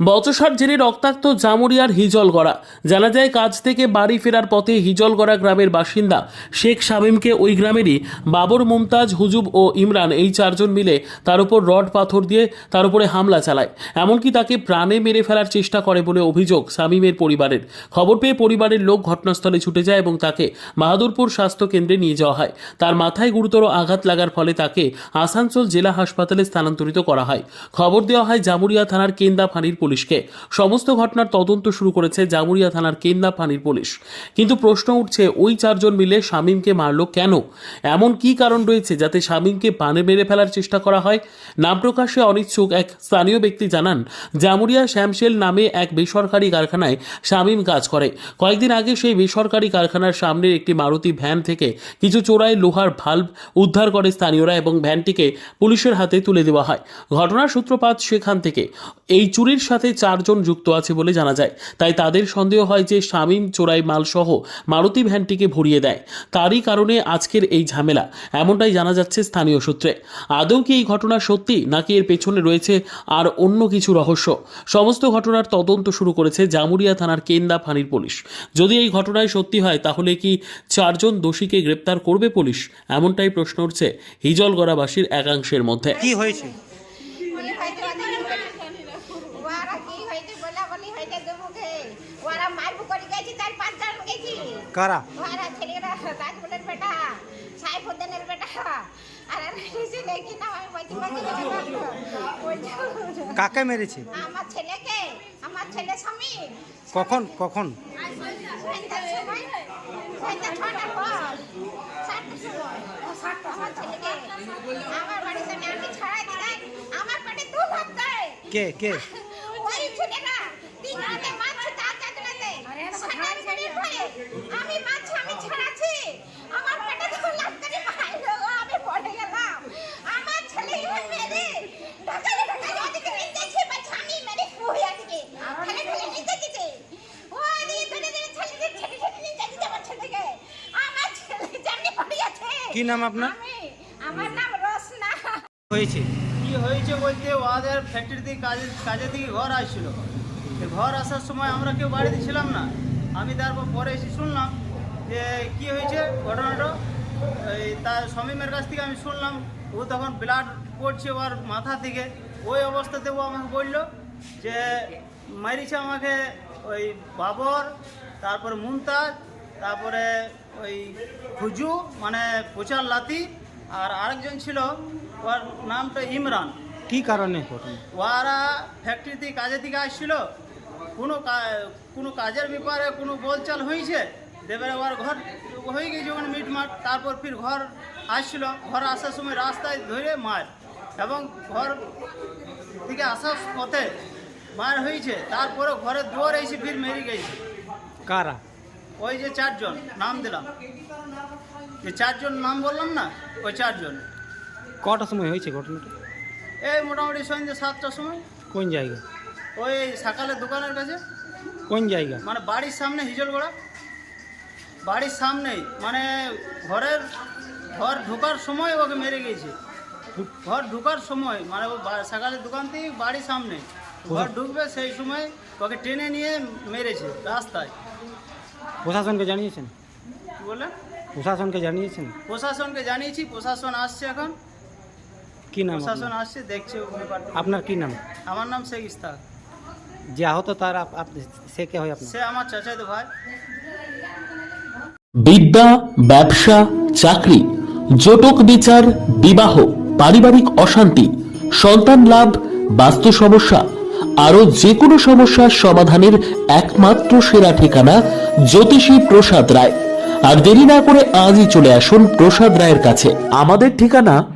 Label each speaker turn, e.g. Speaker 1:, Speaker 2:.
Speaker 1: বচসার জেরে রক্তাক্ত জামুরিয়ার হিজলগড়া জানা যায়, কাজ থেকে বাড়ি ফেরার পথে হিজলগড়া গ্রামের বাসিন্দা শেখ শামীমকে ওই গ্রামেরই বাবর মুমতাজ, হুজুব ও ইমরান এই চারজন মিলে তার উপর রড পাথর দিয়ে তার উপরে হামলা চালায়। এমনকি তাকে প্রাণে মেরে ফেলার চেষ্টা করে বলে অভিযোগ শামীমের পরিবারের। খবর পেয়ে পরিবারের লোক ঘটনাস্থলে ছুটে যায় এবং তাকে বাহাদুরপুর স্বাস্থ্য কেন্দ্রে নিয়ে যাওয়া হয়। তার মাথায় গুরুতর আঘাত লাগার ফলে তাকে আসানসোল জেলা হাসপাতালে স্থানান্তরিত করা হয়। খবর দেওয়া হয়, জামুরিয়া থানার কেন্দা ফাঁড়ির পুলিশকে। সমস্ত ঘটনার তদন্ত শুরু করেছে জামুরিয়া থানার কেন্দা ফাঁড়ির পুলিশ। কিন্তু প্রশ্ন উঠছে, ওই চারজন মিলে শামীমকে মারল কেন? এমন কি কারণ রয়েছে যাতে শামীমকে পানে মেরে ফেলার চেষ্টা করা হয়? নাম প্রকাশে অনিচ্ছুক এক স্থানীয় ব্যক্তি জানান, জামুরিয়া শ্যামশেল নামে এক বেসরকারি কারখানায় শামীম কাজ করে। কয়েকদিন আগে সেই বেসরকারি কারখানার সামনের একটি মারুতি ভ্যান থেকে কিছু চোরাই লোহার ভাল্ব উদ্ধার করে স্থানীয়রা এবং ভ্যানটিকে পুলিশের হাতে তুলে দেওয়া হয়। ঘটনার সূত্রপাত সেখান থেকে। এই চুরির সাথে চারজন যুক্ত আছে বলে জানা যায়। তাই তাদের সন্দেহ হয় যে শামীম, চোরাই মাল সহ মারুতি ভ্যানটিকে ভরিয়ে দেয়। তারই কারণে আজকের এই ঝামেলা, এমনটাই জানা যাচ্ছে স্থানীয় সূত্রে। আদৌ কি এই ঘটনা সত্যি, নাকি এর পেছনে রয়েছে আর অন্য কিছু রহস্য? সমস্ত ঘটনার তদন্ত শুরু করেছে জামুরিয়া থানার কেন্দা ফাঁড়ির পুলিশ। যদি এই ঘটনায় সত্যি হয়, তাহলে কি চারজন দোষীকে গ্রেপ্তার করবে পুলিশ? এমনটাই প্রশ্ন উঠছে হিজলগড়াবাসীর একাংশের মধ্যে।
Speaker 2: কি হয়েছে?
Speaker 3: করে? ওরা ছেলেরা বেটা সাইফুদ্দিনের বেটা। আর না আমি বলছি
Speaker 2: কাকে মেরেছে?
Speaker 3: আমার ছেলেকে আমার ছেলে স্বামী।
Speaker 2: কখন কখন?
Speaker 3: আমার ছেলেকে আমার বাড়ির সামনে আমি ছাড়াই দিলাই আমার পেটে দু ভাত দেয়
Speaker 2: কে কে
Speaker 3: ওই ছেলেরা তিন রাতে মাছ তার চাচড়াতে সাঁতার আমি মাছ আমি ছাড়াচ্ছি আমার পেটে তো লাফকারি মারলো আমি পড়ে গেলাম আমার ছেলে মেরে ঢাকালে ঢাকালে ওদিকে নিতেছে বা ছানি মেরে ফুই আজকে ফেলে ফেলে নিতে দিতে ওই ধরে ধরে ছেলে ছেলে ছেলে নিতে দিতে আমার ছেলেকে আমার ছেলে জানি পড়ে আছে
Speaker 2: কি নাম আপনার?
Speaker 3: আমার নাম রসনা
Speaker 2: হয়েছে।
Speaker 4: কি হয়েছে বলতে ওদের ফ্যাক্টরি থেকে কাজে কাজের দিকে ঘর আসছিল। ঘর আসার সময় আমরা কেউ বাড়িতে ছিলাম না। আমি তারপর পরে এসে শুনলাম যে কি হয়েছে ঘটনাটা। এই তার সমীমের কাছ থেকে আমি শুনলাম, ও তখন ব্লাড পড়ছে ওর মাথা থেকে ওই অবস্থাতে ও আমাকে বলল যে, মারিছে আমাকে ওই বাবর, তারপরে মুমতাজ, তারপরে ওই হুজু মানে পোচার লাতি, আর আরেকজন ছিল ওর নামটা ইমরান।
Speaker 2: কি কারণে
Speaker 4: ওরা ফ্যাক্টরি থেকে কাজের দিকে আসছিল। কোনো কোনো কাজের ব্যাপারে কোনো বলচাল হয়েছে? দেবের ওর ঘর হয়ে গেছে ওখানে মিটমাট। তারপর ফির ঘর আসছিল। ঘর আসার সময় রাস্তায় ধরে মার এবং ঘর থেকে আসার পথে মার হয়েছে। তারপরে ঘরের দুয়ার এসে ফির মেরে গেছে।
Speaker 2: কারা?
Speaker 4: ওই যে চারজন নাম দিলাম। যে চারজন নাম বললাম না ওই চারজন।
Speaker 2: কটার সময় হয়েছে ঘটনাটা?
Speaker 4: এই মোটামুটি সন্ধ্যে সাতটার সময়।
Speaker 2: কোন জায়গা?
Speaker 4: ওই সকালের দোকানের কাছে।
Speaker 2: কোন জায়গা?
Speaker 4: মানে বাড়ির সামনে হিজলগোড়া বাড়ির সামনেই মানে ঘরের ঘর ঢোকার সময় ওকে মেরে গেছে। ঘর ঢোকার সময় মানে ও সকালের দোকান থেকে বাড়ির সামনে। ঘর ঢুকবে সেই সময় ওকে টেনে নিয়ে মেরেছে রাস্তায়।
Speaker 2: প্রশাসনকে জানিয়েছেন?
Speaker 4: কি বলে
Speaker 2: প্রশাসনকে জানিয়েছেন?
Speaker 4: প্রশাসনকে জানিয়েছি প্রশাসন আসছে এখন।
Speaker 2: কি নাম
Speaker 4: প্রশাসন আসছে দেখছে
Speaker 2: আপনার কি নাম?
Speaker 4: আমার নাম শেখ ইস্তাক।
Speaker 2: যে আহত তার আপ- আপ- সে কে হয় আপনার?
Speaker 4: সে আমার চাচাতো ভাই।
Speaker 1: বিদ্যা ব্যবসা চাকরি জটক বিচার বিবাহ পারিবারিক অশান্তি সন্তান লাভ বাস্তু সমস্যা আরও যে কোনো সমস্যার সমাধানের একমাত্র সেরা ঠিকানা জ্যোতিষী প্রসাদ রায়। আর দেরি না করে আজই চলে আসুন প্রসাদ রায়ের কাছে। আমাদের ঠিকানা